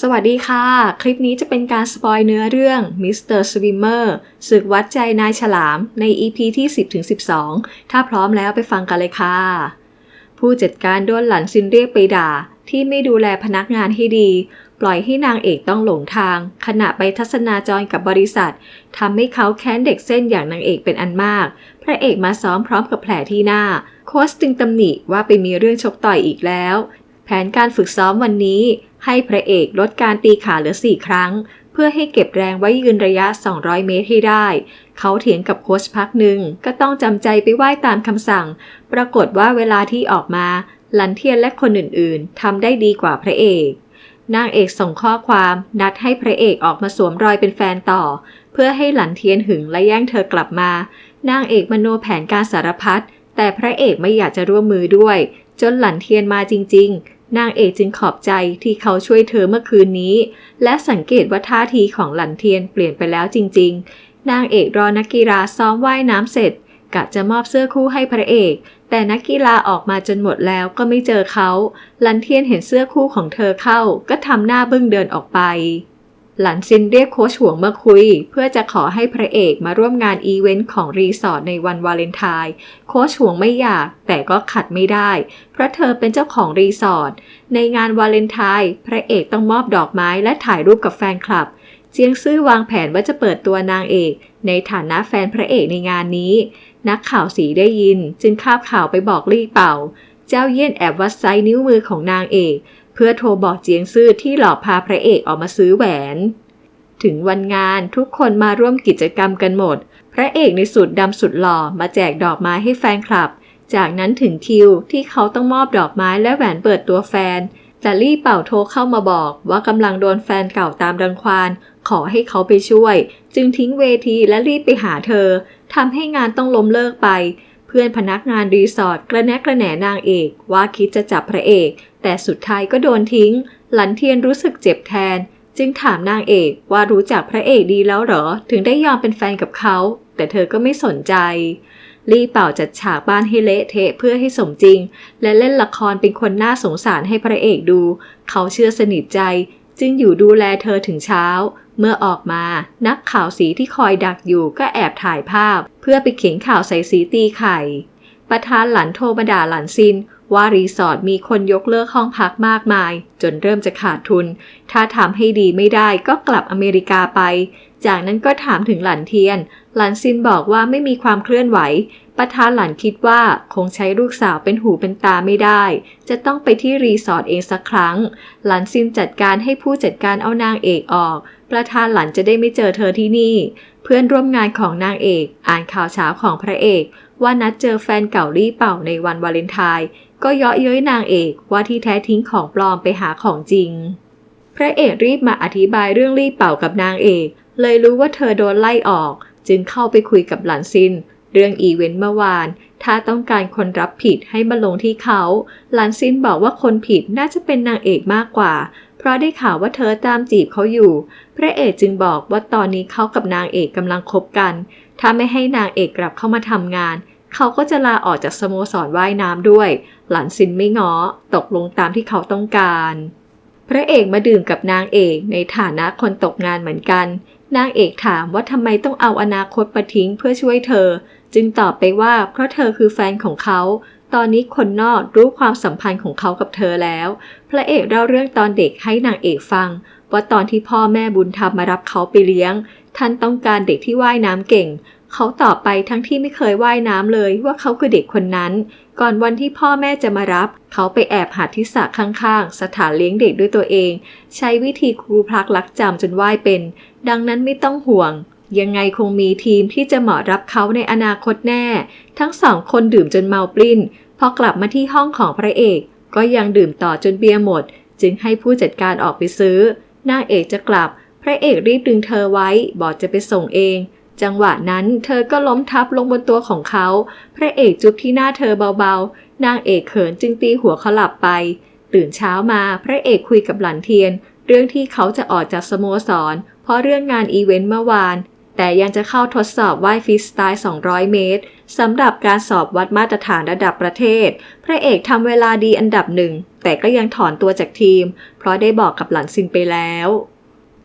สวัสดีค่ะ คลิปนี้จะเป็นการสปอยเนื้อเรื่อง Mr. Swimmer ศึกวัดใจนายฉลามใน EP ที่ 10-12 ถ้าพร้อมแล้วไปฟังกันเลยค่ะ ผู้จัดการโดนหลันซินเรียกไปด่า ที่ไม่ดูแลพนักงานให้ดี ปล่อยให้นางเอกต้องหลงทาง ขณะไปทัศนาจรกับบริษัททำให้เขาแค้นเด็กเส้นอย่างนางเอกเป็นอันมาก พระเอกมาซ้อมพร้อมกับแผลที่หน้า โค้ชจึงตำหนิว่าไปมีเรื่องชกต่อยอีกแล้ว แผนการฝึกซ้อมวันนี้ ให้พระเอกลดการตีขาเหลือ 4 ครั้ง เพื่อให้เก็บแรงไว้ยืนระยะ 200 เมตรให้ได้ เขาเถียงกับโค้ชพักหนึ่งก็ต้องจำใจไปไหว้ตามคำสั่ง ปรากฏว่าเวลาที่ออกมาหลันเทียนและคนอื่นๆทำได้ดีกว่าพระเอกนางเอกส่งข้อความนัดให้พระเอกออกมาสวมรอยเป็นแฟนต่อ เพื่อให้หลันเทียนหึงและแย่งเธอกลับมานางเอกมโนแผนการสารพัดแต่พระเอกไม่อยากจะร่วมมือด้วย จนหลันเทียนมาจริง ๆ นางเอกจึงขอบใจที่เขาช่วยเธอเมื่อคืนนี้ และสังเกตว่าท่าทีของหลันเทียนเปลี่ยนไปแล้วจริง ๆ นางเอกรอนักกีฬาซ้อมว่ายน้ำเสร็จกะจะมอบเสื้อคู่ให้พระเอก แต่นักกีฬาออกมาจนหมดแล้วก็ไม่เจอเขาหลันเทียนเห็นเสื้อคู่ของเธอเข้า ก็ทำหน้าบึ้งเดินออกไป หลันซินเรียกโค้ชหวงมาคุย เพื่อจะขอให้พระเอกมาร่วมงานอีเวนต์ของรีสอร์ทในวันวาเลนไทน์โค้ชหวงไม่อยาก แต่ก็ขัดไม่ได้ เพราะเธอเป็นเจ้าของรีสอร์ทในงานวาเลนไทน์พระเอกต้องมอบดอกไม้และถ่ายรูปกับแฟนคลับ เจียงซื่อวางแผนว่าจะเปิดตัวนางเอก ในฐานะแฟนพระเอกในงานนี้ นักข่าวสีได้ยิน จึงคาบข่าวไปบอกลี่เป่า เจ้าเยี่ยนแอบวัดไซส์นิ้วมือของนางเอก เพื่อโทรบอกเจียงซื่อที่หลอกพาพระเอกออกมาซื้อแหวน ถึงวันงานทุกคนมาร่วมกิจกรรมกันหมด พระเอกในสุดดำสุดหล่อมาแจกดอกไม้ให้แฟนคลับ จากนั้นถึงคิวที่เขาต้องมอบดอกไม้และแหวนเปิดตัวแฟนแต่ลี่เป่าโทรเข้ามาบอกว่ากำลังโดนแฟนเก่าตามรังควานขอให้เขาไปช่วย จึงทิ้งเวทีและรีบไปหาเธอทำให้งานต้องล้มเลิกไป พื่อนพนักงานรีสอร์ทกระแนกกระแหนนางเอกว่าคิดจะจับพระเอก แต่สุดท้ายก็โดนทิ้ง หลันเทียนรู้สึกเจ็บแทน จึงถามนางเอกว่ารู้จักพระเอกดีแล้วเหรอ ถึงได้ยอมเป็นแฟนกับเขา แต่เธอก็ไม่สนใจ ลี่เป่าจัดฉากบ้านให้เละเทะเพื่อให้สมจริง และเล่นละครเป็นคนน่าสงสารให้พระเอกดู เขาเชื่อสนิทใจ จึงอยู่ดูแลเธอถึงเช้า เมื่อออกมานักข่าวสีที่คอยดักอยู่ก็แอบถ่ายภาพ เพื่อไปเขียนข่าวใส่สีตีไข่ ประธานหลันโทรมาด่าหลันซินว่ารีสอร์ทมีคนยกเลิกห้องพักมากมาย จนเริ่มจะขาดทุนถ้าทำให้ดีไม่ได้ก็กลับอเมริกาไป จากนั้นก็ถามถึงหลันเทียน หลันซินบอกว่าไม่มีความเคลื่อนไหว ประธานหลันคิดว่าคงใช้ลูกสาวเป็นหูเป็นตาไม่ได้ จะต้องไปที่รีสอร์ทเองสักครั้ง หลันซินจัดการให้ผู้จัดการเอานางเอกออก ประธานหลันจะได้ไม่เจอเธอที่นี่ เพื่อนร่วมงานของนางเอก อ่านข่าวเช้าของพระเอกว่านัดเจอแฟนเก่าลี่เป่าในวันวาเลนไทน์ก็เยาะเย้ยนางเอกว่าที่แท้ทิ้งของปลอมไปหาของจริง พระเอกรีบมาอธิบายเรื่องลี่เป่ากับนางเอก เลยรู้ว่าเธอโดนไล่ออก จึงเข้าไปคุยกับหลานซิน เรื่องอีเวนต์เมื่อวาน ถ้าต้องการคนรับผิดให้มาลงที่เขา หลานซินบอกว่าคนผิดน่าจะเป็นนางเอกมากกว่า เพราะได้ข่าวว่าเธอตามจีบเขาอยู่ พระเอกจึงบอกว่าตอนนี้เขากับนางเอกกำลังคบกัน ถ้าไม่ให้นางเอกกลับเข้ามาทำงานเขาก็จะลาออกจากสโมสรว่ายน้ำด้วย หลานซินไม่ง้อ ตกลงตามที่เขาต้องการ พระเอกมาดื่มกับนางเอกในฐานะคนตกงานเหมือนกัน นางเอกถามว่าทำไมต้องเอาอนาคตมาทิ้งเพื่อช่วยเธอ จึงตอบไปว่าเพราะเธอคือแฟนของเขา ตอนนี้คนนอกรู้ความสัมพันธ์ของเขากับเธอแล้ว พระเอกเล่าเรื่องตอนเด็กให้นางเอกฟังว่าตอนที่พ่อแม่บุญธรรมมารับเขาไปเลี้ยง ท่านต้องการเด็กที่ว่ายน้ำเก่ง เขาตอบไปทั้งที่ไม่เคยว่ายน้ำเลยว่าเขาคือเด็กคนนั้น ก่อนวันที่พ่อแม่จะมารับ เขาไปแอบหาที่สระข้างๆ สถานเลี้ยงเด็กด้วยตัวเอง ใช้วิธีครูพลักลักจำจนว่ายเป็น ดังนั้นไม่ต้องห่วง ยังไงคงมีทีมที่จะเหมาะรับเขาในอนาคตแน่ ทั้งสองคนดื่มจนเมาปลิ้น พอกลับมาที่ห้องของพระเอก ก็ยังดื่มต่อจนเบียร์หมด จึงให้ผู้จัดการออกไปซื้อนางเอกจะกลับ พระเอกรีบดึงเธอไว้บอกจะไปส่งเอง จังหวะนั้นเธอก็ล้มทับลงบนตัวของเขา พระเอกจุบที่หน้าเธอเบาๆ นางเอกเขินจึงตีหัวเขาหลับไป ตื่นเช้ามาพระเอกคุยกับหลันเทียน เรื่องที่เขาจะออกจากสโมสร เพราะเรื่องงานอีเวนต์เมื่อวาน แต่ยังจะเข้าทดสอบว่ายฟรีสไตล์ 200 เมตรสำหรับการสอบวัดมาตรฐานระดับประเทศ พระเอกทำเวลาดีอันดับหนึ่ง แต่ก็ยังถอนตัวจากทีม เพราะได้บอกกับหลันซินไปแล้ว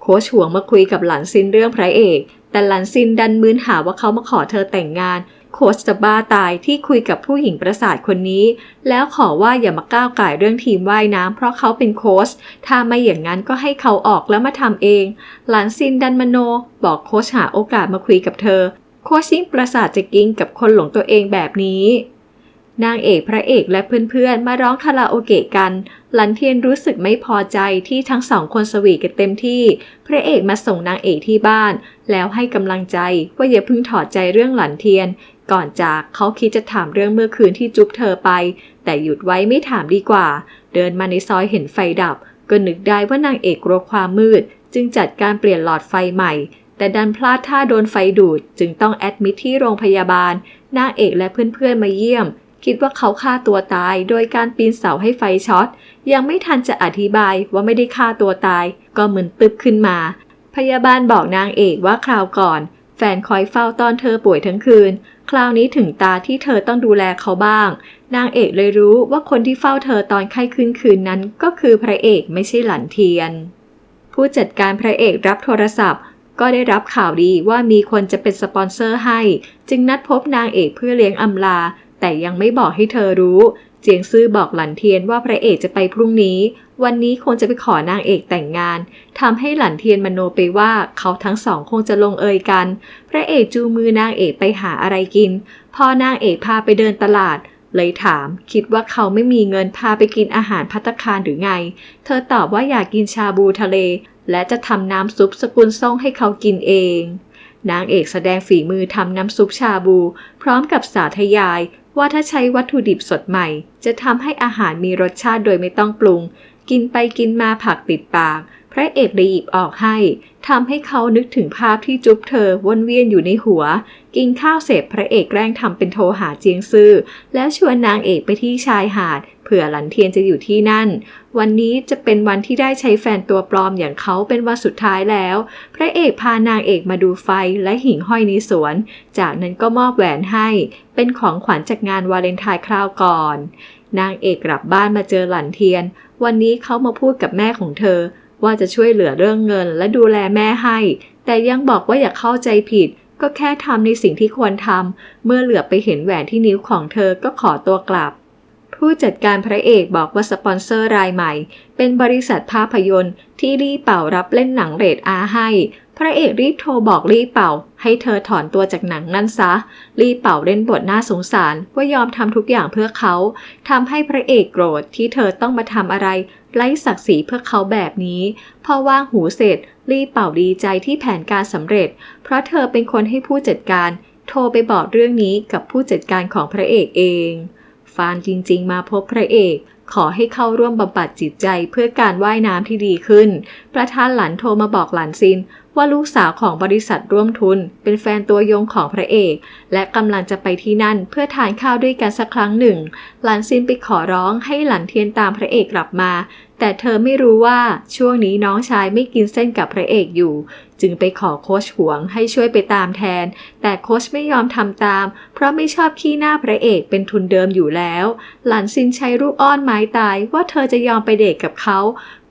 โค้ชห่วงมาคุยกับหลันซินเรื่องพระเอก แต่หลันซินดันมืนหาว่าเขามาขอเธอแต่งงาน โคชจะบ้าตายที่คุยกับผู้หญิงประสาทคนนี้ แล้วขอว่าอย่ามาก้าวไก่เรื่องทีมว่ายน้ำเพราะเขาเป็นโค้ชถ้าไม่อย่างนั้นก็ให้เขาออกแล้วมาทำเอง หลันซินดันมโน บอกโคชหาโอกาสมาคุยกับเธอ โคชยิ่งประสาทจะกินกับคนหลงตัวเองแบบนี้ นางเอกพระเอกและเพื่อนๆ มาร้องคาราโอเกะกัน หลันเทียนรู้สึกไม่พอใจที่ทั้งสองคนสวีทกันเต็มที่ พระเอกมาส่งนางเอกที่บ้าน แล้วให้กำลังใจว่าอย่าเพิ่งถอดใจเรื่องหลันเทียน ก่อนจากเขาคิดจะถามเรื่องเมื่อคืนที่จุ๊บเธอไป แต่หยุดไว้ไม่ถามดีกว่า เดินมาในซอยเห็นไฟดับ ก็นึกได้ว่านางเอกกลัวความมืด จึงจัดการเปลี่ยนหลอดไฟใหม่แต่ดันพลาดท่าโดนไฟดูด จึงต้องแอดมิทที่โรงพยาบาล นางเอกและเพื่อนๆมาเยี่ยม คิดว่าเขาฆ่าตัวตาย โดยการปีนเสาให้ไฟช็อต ยังไม่ทันจะอธิบายว่าไม่ได้ฆ่าตัวตาย ก็เหมึนตึบขึ้นมา พยาบาลบอกนางเอกว่าคราวก่อน แฟนคอยเฝ้าตอนเธอป่วยทั้งคืน คราวนี้ถึงตาที่เธอต้องดูแลเขาบ้าง นางเอกเลยรู้ว่าคนที่เฝ้าเธอตอนไข้ขึ้นคืนนั้น ก็คือพระเอกไม่ใช่หลันเทียน ผู้จัดการพระเอกรับโทรศัพท์ก็ได้รับข่าวดีว่ามีคนจะเป็นสปอนเซอร์ให้ จึงนัดพบนางเอกเพื่อเลี้ยงอำลา แต่ยังไม่บอกให้เธอรู้ เจียงซื่อบอกหลันเทียนว่าพระเอกจะไปพรุ่งนี้ วันนี้คงจะไปขอนางเอกแต่งงานทำให้หลันเทียนมโนไปว่าเขาทั้งสองคงจะลงเอยกัน พระเอกจูมือนางเอกไปหาอะไรกิน พอนางเอกพาไปเดินตลาด เลยถาม คิดว่าเขาไม่มีเงินพาไปกินอาหารพัตคารหรือไง เธอตอบว่าอยากกินชาบูทะเล และจะทำน้ำซุปสกุลซ่งให้เขากินเองนางเอกแสดงฝีมือทำน้ำซุปชาบู พร้อมกับสาธยาย ว่าถ้าใช้วัตถุดิบสดใหม่ จะทำให้อาหารมีรสชาติโดยไม่ต้องปรุง กินไปกินมาผักติดปาก พระเอกเลยหยิบออกให้ทำให้เขานึกถึงภาพที่จุ๊บเธอวนเวียนอยู่ในหัว กินข้าวเสร็จพระเอกแกล้งทำเป็นโทรหาเจียงซื่อแล้วชวนนางเอกไปที่ชายหาด เผื่อหลันเทียนจะอยู่ที่นั่น วันนี้จะเป็นวันที่ได้ใช้แฟนตัวปลอมอย่างเขาเป็นวันสุดท้ายแล้ว พระเอกพานางเอกมาดูไฟและหิ่งห้อยในสวน จากนั้นก็มอบแหวนให้ เป็นของขวัญจากงานวาเลนไทน์คราวก่อน นางเอกกลับบ้านมาเจอหลันเทียน วันนี้เขามาพูดกับแม่ของเธอ ว่าจะช่วยเหลือเรื่องเงินและดูแลแม่ให้ แต่ยังบอกว่าอย่าเข้าใจผิดก็แค่ทำในสิ่งที่ควรทำ เมื่อเหลือไปเห็นแหวนที่นิ้วของเธอก็ขอตัวกลับ ผู้จัดการพระเอกบอกว่าสปอนเซอร์รายใหม่ เป็นบริษัทภาพยนตร์ที่รีเป่ารับเล่นหนังเรทอาให้ พระเอกรีบโทรบอกรีเป่า ให้เธอถอนตัวจากหนังนั่นซะ รีเป่าเล่นบทน่าสงสารว่ายอมทำทุกอย่างเพื่อเขาทำให้พระเอกโกรธที่เธอต้องมาทำอะไรไร้ศักดิ์ศรีเพื่อเขาแบบนี้ พอว่างหูเสร็จรีเป่าดีใจที่แผนการสำเร็จ เพราะเธอเป็นคนให้ผู้จัดการ โทรไปบอกเรื่องนี้กับผู้จัดการของพระเอกเอง ฟานจริงๆ มาพบพระเอก ขอให้เข้าร่วมบำบัดจิตใจเพื่อการว่ายน้ำที่ดีขึ้น ประธานหลันโทรมาบอกหลันซิน ว่าลูกสาวของบริษัทร่วมทุน เป็นแฟนตัวยงของพระเอก และกำลังจะไปที่นั่นเพื่อทานข้าวด้วยกันสักครั้งหนึ่ง หลันซินไปขอร้องให้หลันเทียนตามพระเอกกลับมา แต่เธอไม่รู้ว่าช่วงนี้น้องชายไม่กินเส้นกับพระเอกอยู่ จึงไปขอโค้ชหวงให้ช่วยไปตามแทน แต่โค้ชไม่ยอมทำตาม เพราะไม่ชอบขี้หน้าพระเอกเป็นทุนเดิมอยู่แล้ว หลันซินใช้รูปอ้อนไม้ตายว่าเธอจะยอมไปเดทกับเขา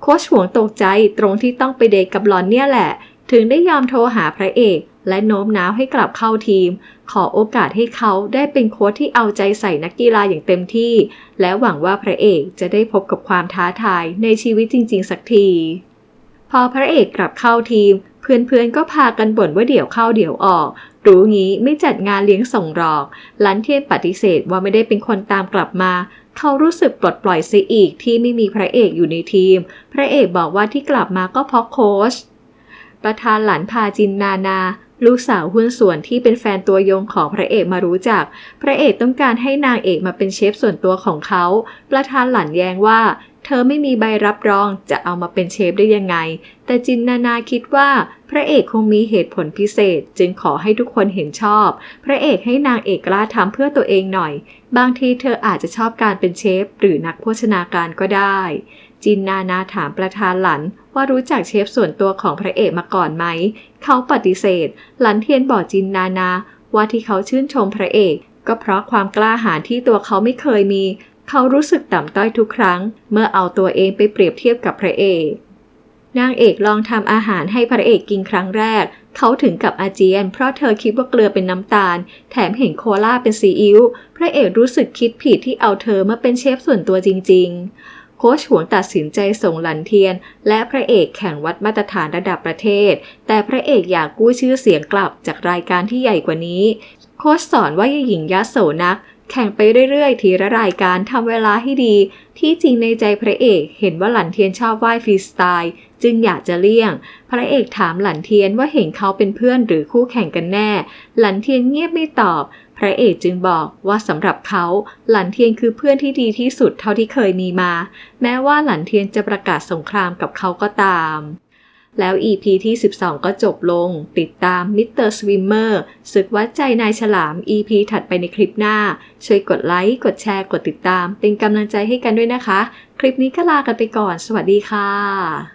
โค้ชหวงตกใจตรงที่ต้องไปเดทกับหลอนเนี่ยแหละ ถึงได้ยอมโทรหาพระเอกและโน้มน้าวให้กลับเข้าทีม ขอโอกาสให้เขาได้เป็นโค้ชที่เอาใจใส่นักกีฬาอย่างเต็มที่ และหวังว่าพระเอกจะได้พบกับความท้าทายในชีวิตจริง ๆ สักที พอพระเอกกลับเข้าทีม เพื่อนๆก็พากันบ่นว่าเดี๋ยวเข้าเดี๋ยวออก รู้งี้ไม่จัดงานเลี้ยงส่งหรอกลันเทียนปฏิเสธว่าไม่ได้เป็นคนตามกลับมา เขารู้สึกปลดปล่อยเสียอีกที่ไม่มีพระเอกอยู่ในทีม พระเอกบอกว่าที่กลับมาก็เพราะโค้ช ประธานหลันพาจินนานา ลูกสาวหุ้นส่วนที่เป็นแฟนตัวยงของพระเอกมารู้จัก พระเอกต้องการให้นางเอกมาเป็นเชฟส่วนตัวของเขา ประธานหลันแย้งว่า เธอไม่มีใบรับรองจะเอามาเป็นเชฟได้ยังไง แต่จินนานาคิดว่าพระเอกคงมีเหตุผลพิเศษ จึงขอให้ทุกคนเห็นชอบ พระเอกให้นางเอกกล้าทำเพื่อตัวเองหน่อย บางทีเธออาจจะชอบการเป็นเชฟหรือนักโภชนาการก็ได้ จินนานาถามประธานหลันว่ารู้จักเชฟส่วนตัวของพระเอกมาก่อนไหม เขาปฏิเสธ หลันเทียนบอกจินนานา ว่าที่เขาชื่นชมพระเอก ก็เพราะความกล้าหาญที่ตัวเขาไม่เคยมี เขารู้สึกต่ำต้อยทุกครั้ง เมื่อเอาตัวเองไปเปรียบเทียบกับพระเอกนางเอกลองทำอาหารให้พระเอกกินครั้งแรก เขาถึงกับอาเจียน เพราะเธอคิดว่าเกลือเป็นน้ำตาล แถมเห็นโคลาเป็นซีอิ๊ว พระเอกรู้สึกคิดผิดที่เอาเธอมาเป็นเชฟส่วนตัวจริง ๆ โค้ชหวงตัดสินใจส่งหลันเทียน และพระเอกแข่งวัดมาตรฐานระดับประเทศ แต่พระเอกอยากกู้ชื่อเสียงกลับจากรายการที่ใหญ่กว่านี้ โค้ชสอนว่าอย่าหญิงยโสนัก แข่งไปเรื่อยๆ ทีละรายการทำเวลาให้ดี ที่จริงในใจพระเอกเห็นว่าหลันเทียนชอบว่ายฟรีสไตล์ จึงอยากจะเลี่ยง พระเอกถามหลันเทียนว่าเห็นเขาเป็นเพื่อนหรือคู่แข่งกันแน่ หลันเทียนเงียบไม่ตอบ พระเอกจึงบอกว่าสำหรับเขาหลันเทียนคือเพื่อนที่ดีที่สุดเท่าที่เคยมีมา แม้ว่าหลันเทียนจะประกาศสงครามกับเขาก็ตามแล้ว EP ที่ 12 ก็จบลง ติดตามมิสเตอร์สวิมเมอร์ศึกวัดใจนายฉลาม EP ถัดไปในคลิปหน้า ช่วยกดไลค์ กดแชร์ กดติดตาม เป็นกำลังใจให้กันด้วยนะคะ คลิปนี้ก็ลากันไปก่อน สวัสดีค่ะ